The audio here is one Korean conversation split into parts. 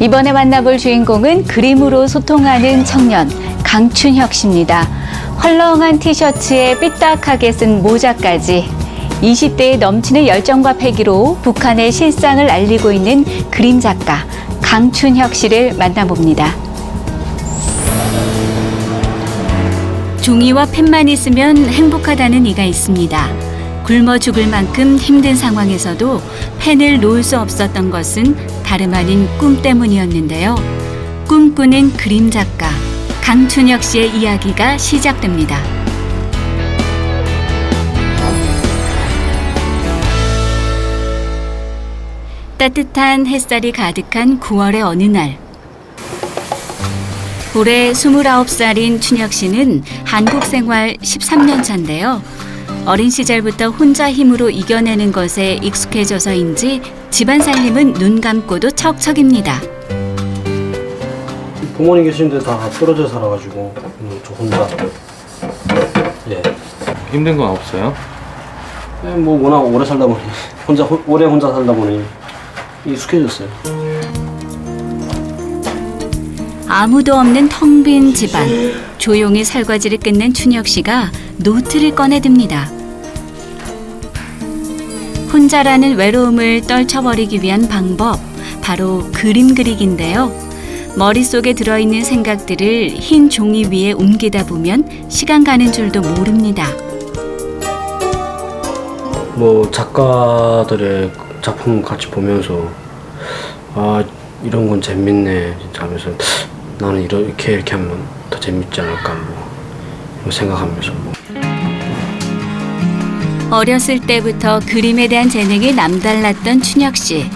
이번에 만나볼 주인공은 그림으로 소통하는 청년 강춘혁 씨입니다. 헐렁한 티셔츠에 삐딱하게 쓴 모자까지 20대의 넘치는 열정과 패기로 북한의 실상을 알리고 있는 그림 작가 강춘혁 씨를 만나봅니다. 종이와 펜만 있으면 행복하다는 이가 있습니다. 굶어 죽을 만큼 힘든 상황에서도 펜을 놓을 수 없었던 것은 다름 아닌 꿈 때문이었는데요. 꿈꾸는 그림 작가 강춘혁 씨의 이야기가 시작됩니다. 따뜻한 햇살이 가득한 9월의 어느 날 올해 29살인 춘혁 씨는 한국 생활 13년 차인데요. 어린 시절부터 혼자 힘으로 이겨내는 것에 익숙해져서인지 집안 살림은 눈 감고도 척척입니다. 부모님 계시는데 다 떨어져 살아가지고 음, 저 혼자 예. 힘든 건 없어요? 예, 뭐 워낙 오래 살다 보니 혼자 호- 오래 혼자 살다 보니 익숙해졌어요. 아무도 없는 텅 빈 집안. 조용히 설거지를 끝낸 춘혁 씨가 노트를 꺼내듭니다. 혼자라는 외로움을 떨쳐버리기 위한 방법, 바로 그림 그리기인데요. 머릿속에 들어있는 생각들을 흰 종이 위에 옮기다 보면 시간 가는 줄도 모릅니다. 뭐 작가들의 작품 같이 보면서 아 이런 건 재밌네 하면서 나는 이렇게 이렇게 하면 더 재밌지 않을까 뭐 생각하면서 뭐 어렸을 때부터 그림에 대한 재능이 남달랐던 춘혁 씨.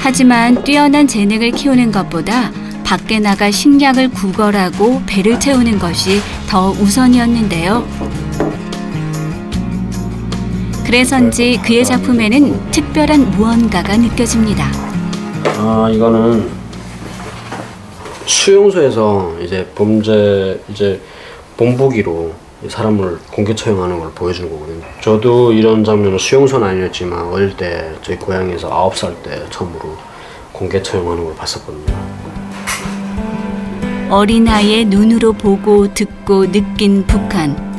하지만 뛰어난 재능을 키우는 것보다 밖에 나가 식량을 구걸하고 배를 채우는 것이 더 우선이었는데요. 그래서인지 그의 작품에는 특별한 무언가가 느껴집니다. 아 이거는 수용소에서 이제 범죄 이제 본보기로 사람을 공개 처형하는 걸 보여주는 거거든요. 저도 이런 장면을 수용소는 아니었지만 어릴 때 저희 고향에서 아홉 살 때 처음으로 공개 처형하는 걸 봤었거든요. 어린아이의 눈으로 보고 듣고 느낀 북한.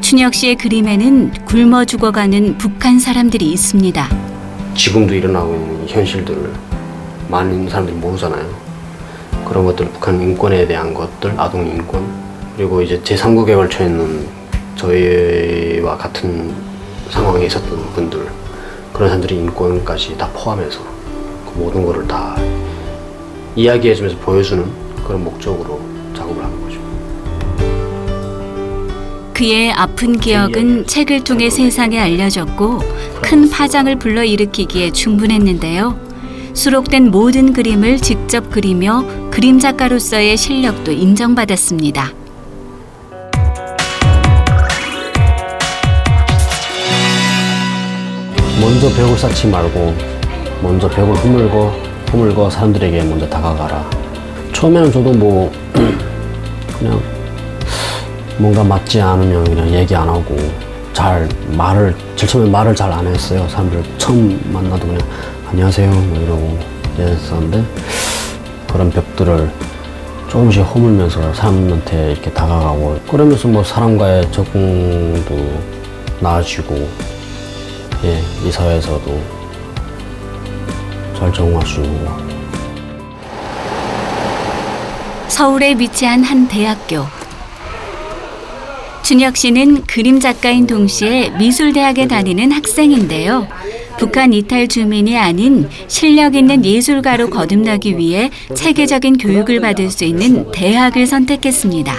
춘혁 씨의 그림에는 굶어 죽어가는 북한 사람들이 있습니다. 지금도 일어나고 있는 이 현실들을 많은 사람들이 모르잖아요. 그런 것들 북한 인권에 대한 것들, 아동 인권 그리고 이제 제3국에 걸쳐 있는 저희와 같은 상황에 있었던 분들 그런 사람들의 인권까지 다 포함해서 그 모든 거를 다 이야기해주면서 보여주는 그런 목적으로 작업을 하는 거죠. 그의 아픈 기억은 책을 통해 세상에 알려졌고 큰 파장을 불러일으키기에 충분했는데요. 수록된 모든 그림을 직접 그리며 그림 작가로서의 실력도 인정받았습니다. 먼저 벽을 쌓지 말고 먼저 벽을 허물고 허물고 사람들에게 먼저 다가가라. 처음에는 저도 뭐 그냥 뭔가 맞지 않으면 그냥 얘기 안 하고 잘 말을 제일 처음에 말을 잘 안 했어요. 사람들 처음 만나도 그냥 안녕하세요 뭐 이러고 이랬었는데 그런 벽들을 조금씩 허물면서 사람한테 이렇게 다가가고 그러면서 뭐 사람과의 적응도 나아지고 예, 이 사회에서도 잘 적응할 수 있는 것 같아요. 서울에 위치한 한 대학교. 준혁 씨는 그림 작가인 동시에 미술대학에 다니는 학생인데요. 북한 이탈 주민이 아닌 실력 있는 예술가로 거듭나기 위해 체계적인 교육을 받을 수 있는 대학을 선택했습니다.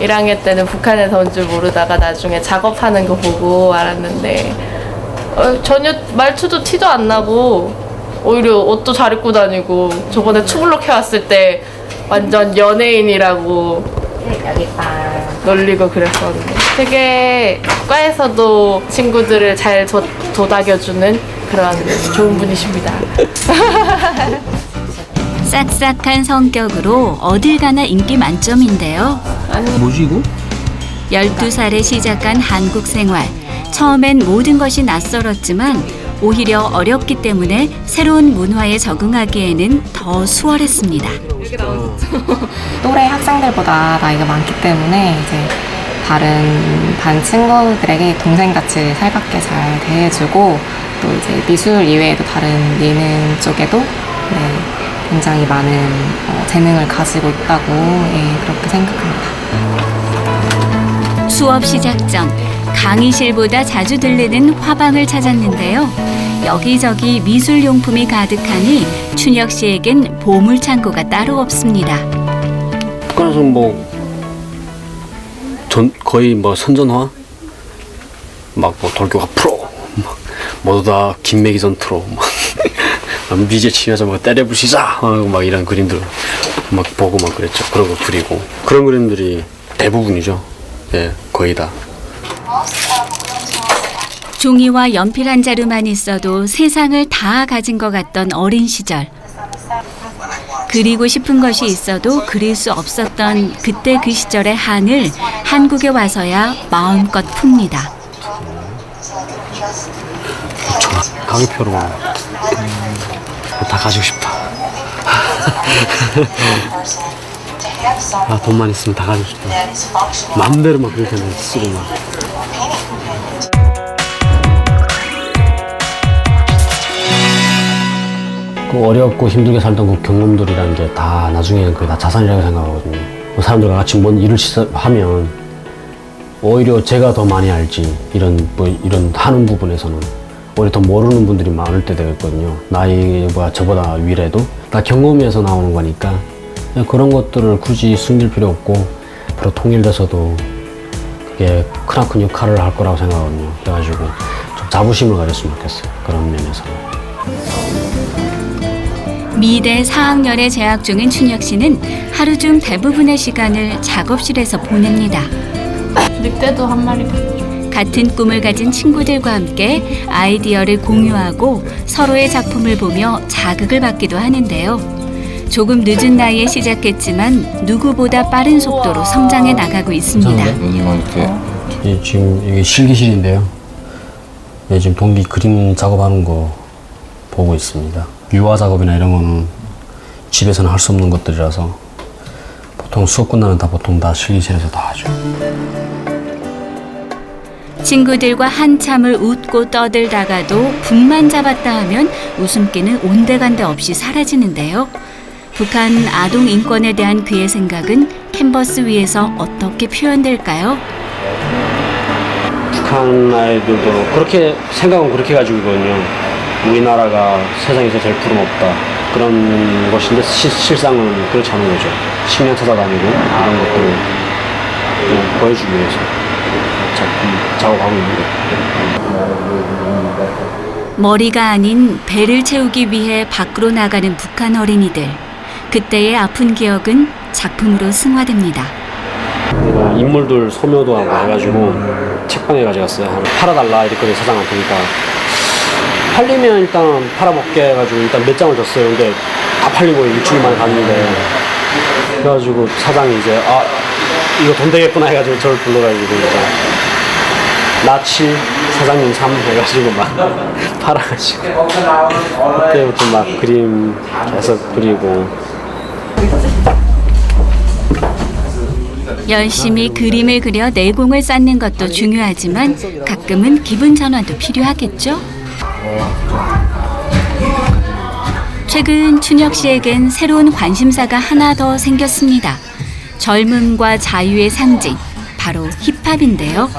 1학년 때는 북한에서 온 줄 모르다가 나중에 작업하는 거 보고 알았는데 어, 전혀 말투도 티도 안 나고 오히려 옷도 잘 입고 다니고 저번에 투블럭 해왔을 때 완전 연예인이라고 놀리고 그랬었는데 되게 과에서도 친구들을 잘 도, 도닥여주는 그런 좋은 분이십니다. 싹싹한 성격으로 어딜 가나 인기 만점인데요. 뭐지 이거? 12살에 시작한 한국 생활. 처음엔 모든 것이 낯설었지만 오히려 어렵기 때문에 새로운 문화에 적응하기에는 더 수월했습니다. 또래 학생들보다 나이가 많기 때문에 이제 다른 반 친구들에게 동생같이 살갑게 잘 대해주고 또 이제 미술 이외에도 다른 예능 쪽에도 네, 굉장히 많은 어, 재능을 가지고 있다고 예, 그렇게 생각합니다. 수업 시작 전 강의실보다 자주 들르는 화방을 찾았는데요. 여기저기 미술용품이 가득하니 춘혁 씨에겐 보물 창고가 따로 없습니다. 북한에서 뭐 전, 거의 뭐 선전화 막뭐 돌교가 프로 막 모두 다 김매기 전투로 막 미제 치면서 막 때려 부시자 하고 막 이런 그림들 막 보고 막 그랬죠. 그런 거 그리고 그런 그림들이 대부분이죠. 예, 거의 다. 종이와 연필 한 자루만 있어도 세상을 다 가진 것 같던 어린 시절. 그리고 싶은 것이 있어도 그릴 수 없었던 그때 그 시절의 한을 한국에 와서야 마음껏 풉니다. 강표로 다 가지고 싶다. 아, 돈만 있으면 다 가지고 싶다. 마음대로 막 그렇게 쓰고 막. 그 어렵고 힘들게 살던 그 경험들이라는 게 다 나중에는 그게 다 자산이라고 생각하거든요. 그 사람들과 같이 뭔 일을 하면 오히려 제가 더 많이 알지 이런 뭐 이런 하는 부분에서는 오히려 더 모르는 분들이 많을 때 되겠거든요. 나이가 저보다 위래도 다 경험에서 나오는 거니까 그런 것들을 굳이 숨길 필요 없고 앞으로 통일돼서도 그게 크나큰 역할을 할 거라고 생각하거든요. 그래가지고 좀 자부심을 가졌으면 좋겠어요. 그런 면에서는. 미대 4학년에 재학 중인 춘혁 씨는 하루 중 대부분의 시간을 작업실에서 보냅니다. 늑대도 한 마리 같은 꿈을 가진 친구들과 함께 아이디어를 공유하고 서로의 작품을 보며 자극을 받기도 하는데요. 조금 늦은 나이에 시작했지만 누구보다 빠른 속도로 성장해 나가고 있습니다. 이렇게 예, 지금 이게 실기실인데요. 예, 지금 동기 그림 작업하는 거 보고 있습니다. 유화 작업이나 이런 거는 집에서는 할 수 없는 것들이라서 보통 수업 끝나면 다 보통 다 실기실에서 다 하죠. 친구들과 한참을 웃고 떠들다가도 붓만 잡았다 하면 웃음기는 온데간데 없이 사라지는데요. 북한 아동 인권에 대한 그의 생각은 캔버스 위에서 어떻게 표현될까요? 북한 아이들도 그렇게 생각은 그렇게 가지고 있거든요. 우리나라가 세상에서 제일 부름없다 그런 것인데 시- 실상은 그렇지 않은 거죠. 식량 찾아다니고 이런 것들을 보여주기 위해서 작품 작업하고 있는 거예요. 머리가 아닌 배를 채우기 위해 밖으로 나가는 북한 어린이들. 그때의 아픈 기억은 작품으로 승화됩니다. 인물들 소묘도 하고 해가지고 책방에 가져갔어요. 팔아달라 이랬거든요 사장한테. 그러니까 팔리면 일단 팔아먹게 해가지고 일단 몇 장을 줬어요. 근데 다 팔리고 일주일 만에 갔는데 그래가지고 사장이 이제 아 이거 돈 되겠구나 해가지고 저를 불러가지고 이제 나치 사장님 삼 해가지고 막 팔아가지고 그때부터 막 그림 계속 그리고 열심히 그림을 그려 내공을 쌓는 것도 중요하지만 가끔은 기분 전환도 필요하겠죠? 최근 춘혁 씨에겐 새로운 관심사가 하나 더 생겼습니다. 젊음과 자유의 상징, 바로 힙합인데요.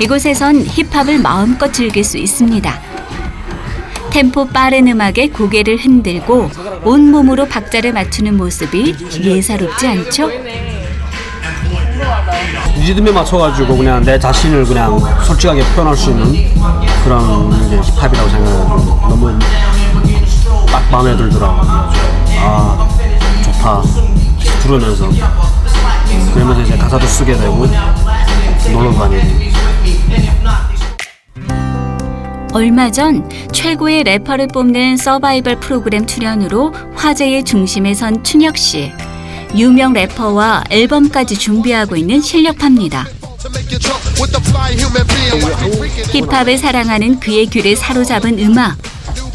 이곳에선 힙합을 마음껏 즐길 수 있습니다. 템포 빠른 음악에 고개를 흔들고 온몸으로 박자를 맞추는 모습이 예사롭지 않죠? 리듬에 맞춰가지고 그냥 내 자신을 그냥 솔직하게 표현할 수 있는 그런 게 힙합이라고 생각해요. 너무 딱 마음에 들더라고요. 아 좋다 들으면서 그러면서 이제 가사도 쓰게 되고 놀러 다니고 얼마 전 최고의 래퍼를 뽑는 서바이벌 프로그램 출연으로 화제의 중심에 선 춘혁 씨. 유명 래퍼와 앨범까지 준비하고 있는 실력파입니다. 힙합을 사랑하는 그의 귀를 사로잡은 음악.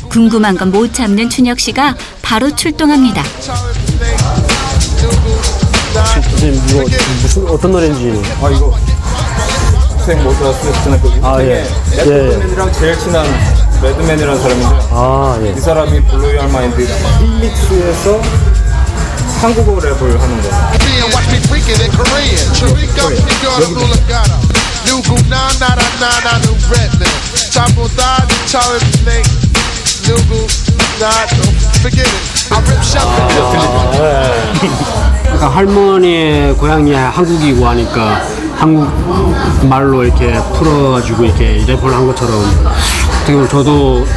궁금한 건 못 참는 춘혁 씨가 바로 출동합니다. 선생님 이거 무슨 어떤 노래인지 아 이거 학생 못 들었으면 거기 아, 예. 예, 예. 레드맨이랑 제일 친한 레드맨이라는 사람인데 아 예. 이 사람이 블루이 알마인드 힐믹스에서 한국어 랩을 하는 Being, watch me freaking in Korean. Sharika, Nigga, Lula Gata. Nugu, na na na na na, new Redman. Chapo da, Charlie Snake. Nugu, na, no, forget it. I rip shop 약간 할머니의 고향이 한국이고 하니까 한국 말로 이렇게 풀어가지고 이렇게 랩을 한 것처럼 보면 저도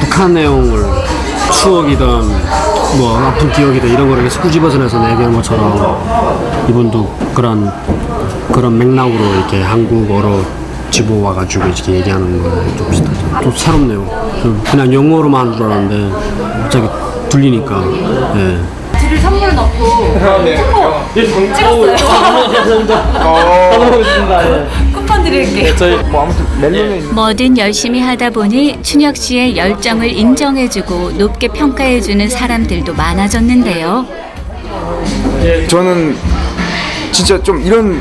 북한 내용을 추억이든 뭐 아픈 기억이든 이런 거를 이렇게 꾸집어서 내서 얘기하는 것처럼 이분도 그런 그런 맥락으로 이렇게 한국어로 집어와가지고 이렇게 얘기하는 거랑 좀 비슷하죠. 좀 새롭네요. 좀 그냥 영어로만 하는 줄 알았는데 갑자기 들리니까 예. 뭐든 열심히 하다 보니 춘혁 씨의 열정을 인정해주고 높게 평가해주는 사람들도 많아졌는데요. 저는 진짜 좀 이런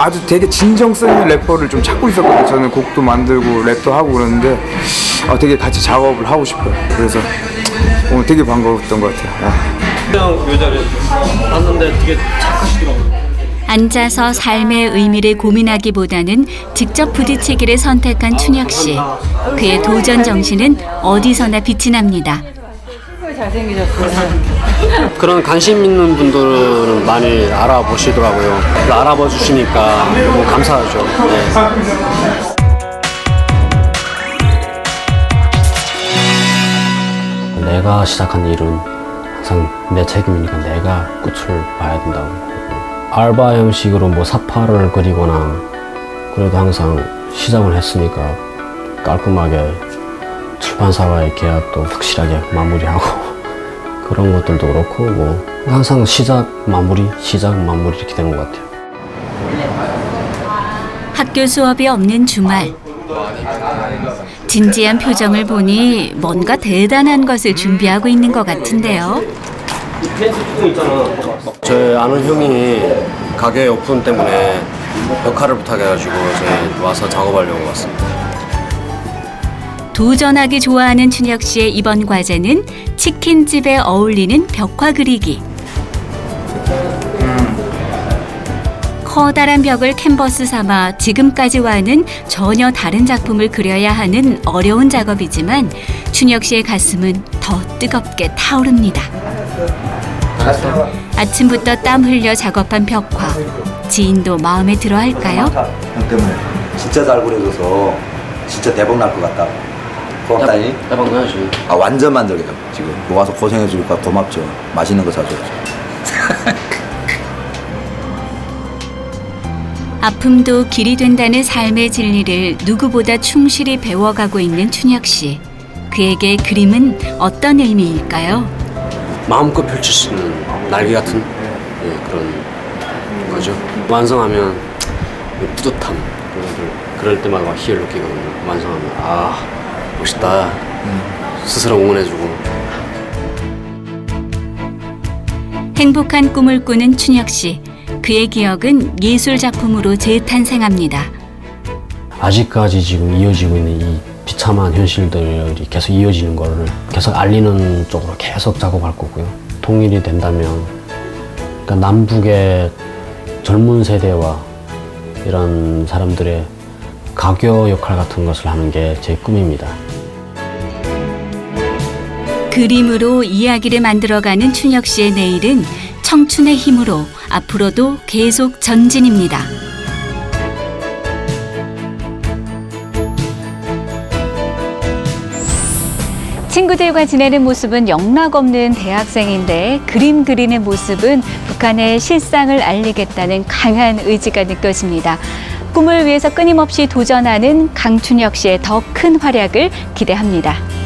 아주 되게 진정성 있는 래퍼를 좀 찾고 있었거든요. 저는 곡도 만들고 랩도 하고 그러는데 아, 되게 같이 작업을 하고 싶어요. 그래서 오늘 되게 반가웠던 것 같아요. 아. 봤는데 되게 착하시더라고요. 앉아서 삶의 의미를 고민하기보다는 직접 부딪히기를 선택한 춘혁 씨. 그의 도전 정신은 어디서나 빛이 납니다. 그런 관심 있는 분들은 많이 알아보시더라고요. 알아봐 주시니까 너무 감사하죠. 네. 내가 시작한 일은 항상 내 책임이니까 내가 끝을 봐야 된다고. 알바 형식으로 뭐 사파를 그리거나 그래도 항상 시작을 했으니까 깔끔하게 출판사와의 계약도 확실하게 마무리하고 그런 것들도 그렇고 뭐 항상 시작 마무리 시작 마무리 이렇게 되는 것 같아요. 학교 수업이 없는 주말. 진지한 표정을 보니 뭔가 대단한 것을 준비하고 있는 것 같은데요. 제 아는 형이 가게 오픈 때문에 역할을 부탁해가지고 이제 와서 작업하려고 왔습니다. 도전하기 좋아하는 춘혁 씨의 이번 과제는 치킨집에 어울리는 벽화 그리기. 커다란 벽을 캔버스 삼아 지금까지와는 전혀 다른 작품을 그려야 하는 어려운 작업이지만 춘혁 씨의 가슴은 더 뜨겁게 타오릅니다. 아침부터 땀 흘려 작업한 벽화. 지인도 마음에 들어 할까요? 형 때문에 진짜 잘 그려줘서 진짜 대박 날 것 같다. 고맙다니. 나야지. 아 완전 만들게요 지금. 뭐 와서 고생해 주니까 고맙죠. 맛있는 거 사줘야죠. 아픔도 길이 된다는 삶의 진리를 누구보다 충실히 배워가고 있는 춘혁 씨. 그에게 그림은 어떤 의미일까요? 마음껏 펼칠 수 있는 날개 같은 예, 그런 거죠. 완성하면 뿌듯함 그런 걸 그럴 때마다 막 희열 느끼거든요. 완성하면 아 멋있다. 스스로 응원해주고 행복한 꿈을 꾸는 춘혁 씨. 그의 기억은 예술 작품으로 재탄생합니다. 아직까지 지금 이어지고 있는 이 비참한 현실들이 계속 이어지는 거를 계속 알리는 쪽으로 계속 작업할 거고요. 통일이 된다면 그러니까 남북의 젊은 세대와 이런 사람들의 가교 역할 같은 것을 하는 게 제 꿈입니다. 그림으로 이야기를 만들어가는 춘혁 씨의 내일은 청춘의 힘으로 앞으로도 계속 전진입니다. 친구들과 지내는 모습은 영락 없는 대학생인데 그림 그리는 모습은 북한의 실상을 알리겠다는 강한 의지가 느껴집니다. 꿈을 위해서 끊임없이 도전하는 강춘혁 씨의 더 큰 활약을 기대합니다.